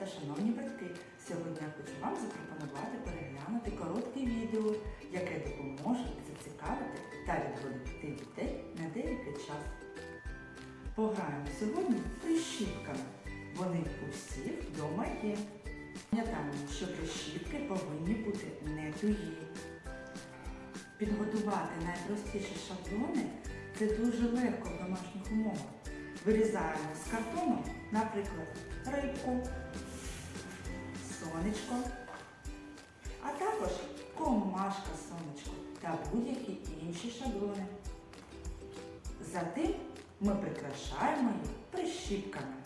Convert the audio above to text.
та шановні батьки! Сьогодні я хочу вам запропонувати переглянути коротке відео, яке допоможе зацікавити та відволікти дітей на деякий час. Пограємо сьогодні з прищіпками. Вони у всіх вдома є. Пам'ятаємо, що прищіпки повинні бути не тугі. Підготувати найпростіші шаблони це дуже легко в домашніх умовах. Вирізаємо з картону, наприклад, рибку сонечко, а також комашка сонечко та будь-які інші шаблони. Затим ми прикрашаємо їх прищіпками.